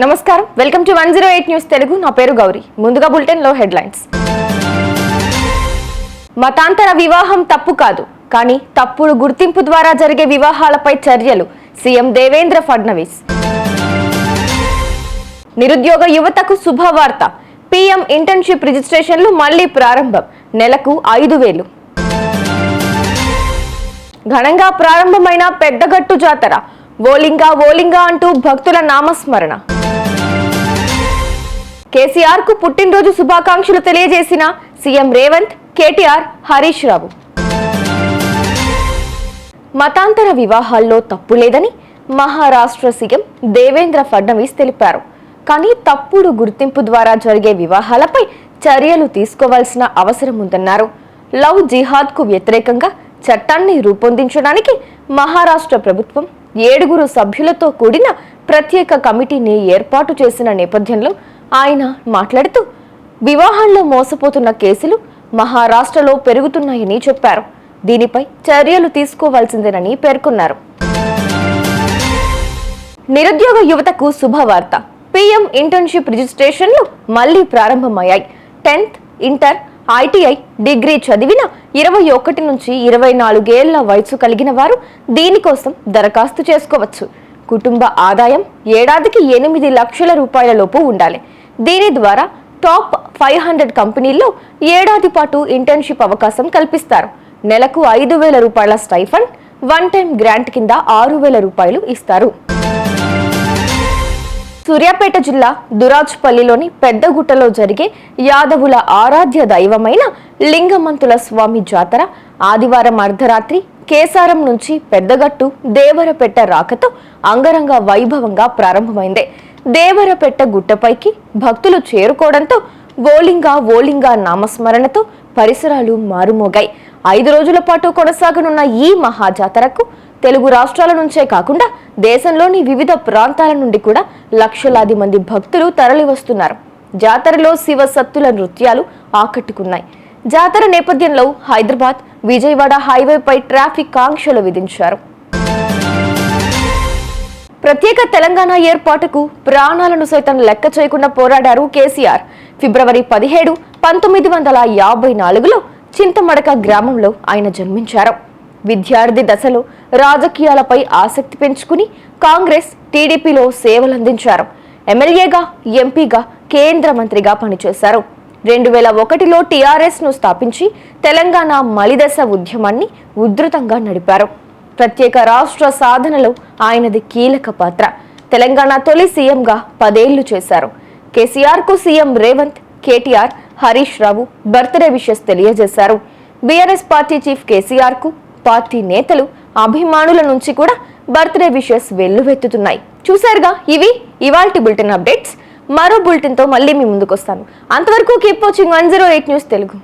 నమస్కారం. Welcome to one zero eight news Telugu. నా పేరు గౌరీ. ముందుగా బులెటిన్లో హెడ్లైన్స్. మతాంతర వివాహం తప్పు కాదు. కానీ తప్పుడు గుర్తింపు ద్వారా జరిగే వివాహాలపై చర్యలు సీఎం దేవేంద్ర ఫడ్నవీస్. నిరుద్యోగ యువతకు శుభవార్త. పీఎం ఇంటర్న్షిప్ రిజిస్ట్రేషన్లు మళ్ళీ ప్రారంభం. నెలకు ఐదు వేలు. ఘనంగా ప్రారంభమైన పెద్దగట్టు జాతర. ఓలింగా ఓలింగా అంటూ భక్తుల నామస్మరణ. కేసీఆర్కు పుట్టినరోజు శుభాకాంక్షలు తెలియజేసిన సీఎం రేవంత్ కేటీఆర్ హరీష్ రావు. మతాంతర వివాహాల్లో తప్పు లేదని మహారాష్ట్ర సీఎం దేవేంద్ర ఫడ్నవీస్ తెలిపారు. కానీ తప్పుడు గుర్తింపు ద్వారా జరిగే వివాహాలపై చర్యలు తీసుకోవాల్సిన అవసరం ఉందన్నారు. లవ్ జిహాద్కు వ్యతిరేకంగా చట్టాన్ని రూపొందించడానికి మహారాష్ట్ర ప్రభుత్వం ఏడుగురు సభ్యులతో కూడిన ప్రత్యేక కమిటీని ఏర్పాటు చేసిన నేపథ్యంలో ఆయన మాట్లాడుతూ వివాహంలో మోసపోతున్న కేసులు మహారాష్ట్రలో పెరుగుతున్నాయని చెప్పారు. దీనిపై చర్యలు తీసుకోవాల్సిందేనని పేర్కొన్నారు. నిరుద్యోగ యువతకు శుభవార్త. పీఎం ఇంటర్న్షిప్ రిజిస్ట్రేషన్లు మళ్ళీ ప్రారంభమయ్యాయి. టెన్త్ ఇంటర్ ఐటీఐ డిగ్రీ చదివిన ఇరవై ఒకటి నుంచి ఇరవై నాలుగేళ్ళ వయసు కలిగిన వారు దీనికోసం దరఖాస్తు చేసుకోవచ్చు. కుటుంబ ఆదాయం ఏడాదికి ఎనిమిది లక్షల రూపాయల లోపు ఉండాలి. దీని ద్వారా టాప్ ఫైవ్ హండ్రెడ్ కంపెనీల్లో ఏడాది పాటు ఇంటర్న్షిప్ అవకాశం కల్పిస్తారు. నెలకు ఐదు వేల రూపాయల స్టైఫండ్ వన్ టైం గ్రాంట్ కింద ఆరు వేల రూపాయలు ఇస్తారు. సూర్యాపేట జిల్లా దురాజ్పల్లిలోని పెద్దగుట్టలో జరిగే యాదవుల ఆరాధ్య దైవమైన లింగమంతుల స్వామి జాతర ఆదివారం అర్ధరాత్రి కేసారం నుంచి పెద్దగట్టు దేవరపెట్ట రాకతో అంగరంగ వైభవంగా ప్రారంభమైంది. దేవరపెట్ట గుట్టపైకి భక్తులు చేరుకోవడంతో ఓలింగా ఓలింగా నామస్మరణతో పరిసరాలు మారుమోగాయి. ఐదు రోజుల పాటు కొనసాగనున్న ఈ మహాజాతరకు తెలుగు రాష్ట్రాల నుంచే కాకుండా దేశంలోని వివిధ ప్రాంతాల నుండి కూడా లక్షలాది మంది భక్తులు తరలివస్తున్నారు. జాతరలో శివ సత్తుల నృత్యాలు ఆకట్టుకున్నాయి. జాతర నేపథ్యంలో హైదరాబాద్ విజయవాడ హైవేపై ట్రాఫిక్ ఆంక్షలు విధించారు. ప్రత్యేక తెలంగాణ ఏర్పాటుకు ప్రాణాలను సైతం లెక్క చేయకుండా పోరాడారు కేసీఆర్. ఫిబ్రవరి పదిహేడు పంతొమ్మిది వందల యాభై నాలుగులో చింతమడక గ్రామంలో ఆయన జన్మించారు. విద్యార్థి దశలో రాజకీయాలపై ఆసక్తి పెంచుకుని కాంగ్రెస్ టీడీపీలో సేవలందించారు. ఎమ్మెల్యేగా ఎంపీగా కేంద్ర మంత్రిగా పనిచేశారు. రెండు వేల ఒకటిలో టీఆర్ఎస్ను స్థాపించి తెలంగాణ మలిదశ ఉద్యమాన్ని ఉధృతంగా నడిపారు. ప్రత్యేక రాష్ట్ర సాధనలో ఆయనది కీలక పాత్ర. తెలంగాణ తొలి సీఎంగా పదేళ్ళు చేశారు. కేసీఆర్కు CM Revanth KTR Harish Rao birthday wishes తెలియజేశారు. బీఆర్ఎస్ పార్టీ చీఫ్ కేసీఆర్కు పార్టీ నేతలు అభిమానుల నుంచి కూడా బర్త్డే విషెస్ వెల్లువెత్తుతున్నాయి. చూశారుగా ఇవి ఇవాల్టి బులెటిన్ అప్డేట్స్. మరో బులెటిన్తో మళ్ళీ మీ ముందుకు వస్తాను అంతవరకు keep watching one zero eight news Telugu.